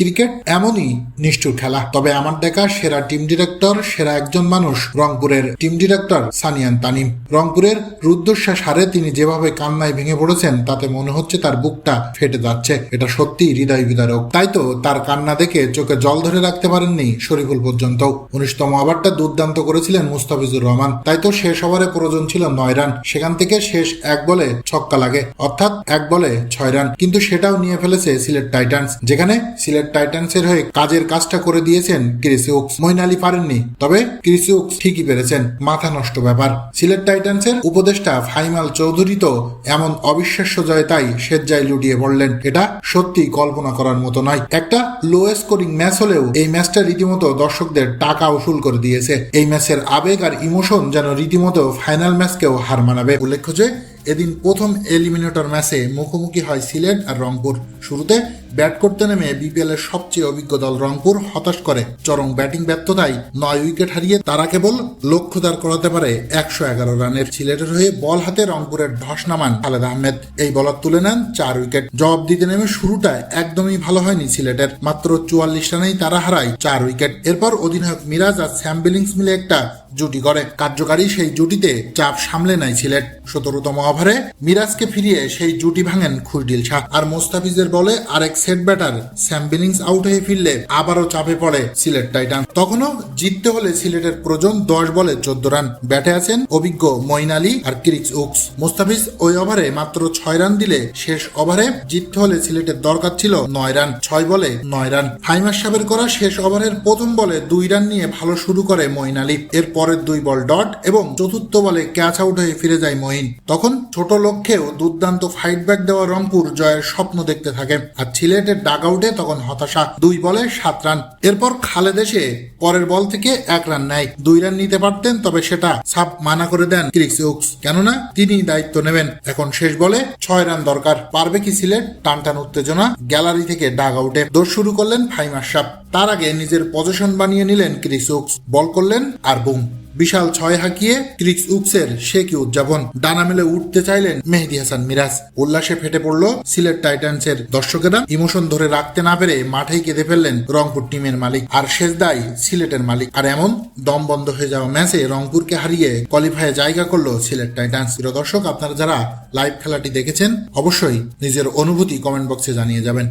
Cricket এমনই নিষ্ঠুর খেলা। তবে আমার দেখা সেরা টিম ডিরেক্টর, সেরা একজন মানুষ রংপুরের টিম ডিরেক্টর সানিয়ান তানিম। রংপুরের রুদ্ধশ্বাস হারে তিনি যেভাবে কান্নায় ভেঙে পড়েছেন, তাতে মনে হচ্ছে তার বুকটা ফেটে যাচ্ছে। এটা সত্যি হৃদয় বিদারক। তাই তো তার কান্না দেখে চোখে জল ধরে রাখতে পারেননি শরীফুল পর্যন্ত উনিশতম ওভারটা দুর্দান্ত করেছিলেন মুস্তাফিজুর রহমান। তাই তো শেষ ওভারে প্রয়োজন ছিল নয় রান। সেখান থেকে শেষ এক বলে ছক্কা লাগে। অর্থাৎ এক বলে ছয় রান। কিন্তু সেটাও নিয়ে ফেলেছে সিলেট টাইটান্স, যেখানে সিলেট টাইটান্সের হয়ে কাজের কাজটা করে দিয়েছেন ক্রিসিউক্স মইন আলী পারেননি, তবে ক্রিসিউক্স ঠিকই পেরেছেন। মাথা নষ্ট ব্যাপার। সিলেট টাইটান্সের উপদেষ্টা ফাইমাল চৌধুরী তো এমন অবিশ্বাস্য জয় তাই স্বেচ্ছায় লুটিয়ে পড়লেন। এটা সত্যি কল্পনা করার মতো নয়। একটা লো স্কোরিং ম্যাচ হলেও এই ম্যাচটা রীতিমতো দর্শকদের টাকা উসুল করে দিয়েছে। এই ম্যাচের আবেগ আর ইমোশন যেন রীতিমতো ফাইনাল ম্যাচকেও হার মানাবে। উল্লেখ্য যে এদিন প্রথম এলিমিনেটর ম্যাচে মুখোমুখি হয় সিলেট আর রংপুর। শুরুতে ব্যাট করতে নেমে বিপিএল এর সবচেয়ে অভিজ্ঞ দল রংপুর হতাশ করে। চরম ব্যাটিং ব্যর্থতায় নয় উইকেট হারিয়ে তারা কেবল লক্ষ্য দাঁড় করাতে পারে একশো এগারো রানের। সিলেটের হয়ে বল হাতে রংপুরের ধস নামান খালেদ আহমেদ। এই বলার তুলে নেন চার উইকেট। জবাব দিতে নেমে শুরুটা একদমই ভালো হয়নি সিলেটের। মাত্র চুয়াল্লিশ রানেই তারা হারায় চার উইকেট। এরপর অধিনায়ক মিরাজ আর স্যাম বিলিংস মিলে একটা জুটি করে কার্যকারী সেই জুটিতে চাপ সামলে নেয় সিলেট। সতেরোতম ওভারে মিরাজকে ফিরিয়ে সেই জুটি ভাঙেন খুশডিল শাহ। আর মোস্তাফিজের বলে আরেক set batter Sam Billings out হয়ে ফিরলে আবারও চাপে পড়ে সিলেট টাইটান তখনও জিততে হলে সিলেটের প্রয়োজন দশ বলে চোদ্দ রান। ব্যাটে আছেন অভিজ্ঞ মইন আলী আর ক্রিক্স উক্স। মোস্তাফিজ ওই ওভারে মাত্র ছয় রান দিলে শেষ ওভারে জিততে হলে সিলেটের দরকার ছিল নয় রান, ছয় বলে নয় রান। ফাইমার সাহেবের করা শেষ ওভারের প্রথম বলে দুই রান নিয়ে ভালো শুরু করে মইন আলী। এর পরের দুই বল ডট এবং চতুর্থ বলে ক্যাচ আউট হয়ে ফিরে যায় মহিন তখন ছোট লক্ষ্যেও দুর্দান্ত ফাইট ব্যাক দেওয়া রংপুর জয়ের স্বপ্ন দেখতে থাকে। আর সিলেটের ডাগ আউটে তখন হতাশা। দুই বলে সাত রান। এরপর খালেদ এসে পরের বল থেকে এক রান নেয়। দুই রান নিতে পারতেন, তবে সেটা সাপ মানা করে দেন ক্রিক্স উক্স কেননা তিনি দায়িত্ব নেবেন। এখন শেষ বলে ছয় রান দরকার। পারবে কি সিলেট? টান টান উত্তেজনা গ্যালারি থেকে ডাগ আউটে দোষ শুরু করলেন ফাইমার সাপ তার আগে নিজের পজিশন বানিয়ে নিলেন ক্রিস উক্স। বল করলেন আর বুম। বিশাল ছয় হাঁকিয়ে ক্রিক্স উক্সের সে কি উদযাপন। ডানা মেলে উঠতে চাইলেন মেহেদি হাসান মিরাজ। উল্লাসে ফেটে পড়ল সিলেট টাইটান্সের দর্শকেরা। ইমোশন ধরে রাখতে না পেরে মাঠেই কেঁদে ফেললেন রংপুর টিমের মালিক। আর শেষ দায় সিলেটের মালিক। আর এমন দম বন্ধ হয়ে যাওয়া ম্যাচে রংপুরকে হারিয়ে কোয়ালিফায়ে জায়গা করল সিলেট টাইটান্স। প্রিয় দর্শক, আপনারা যারা লাইভ খেলাটি দেখেছেন, অবশ্যই নিজের অনুভূতি কমেন্ট বক্সে জানিয়ে যাবেন।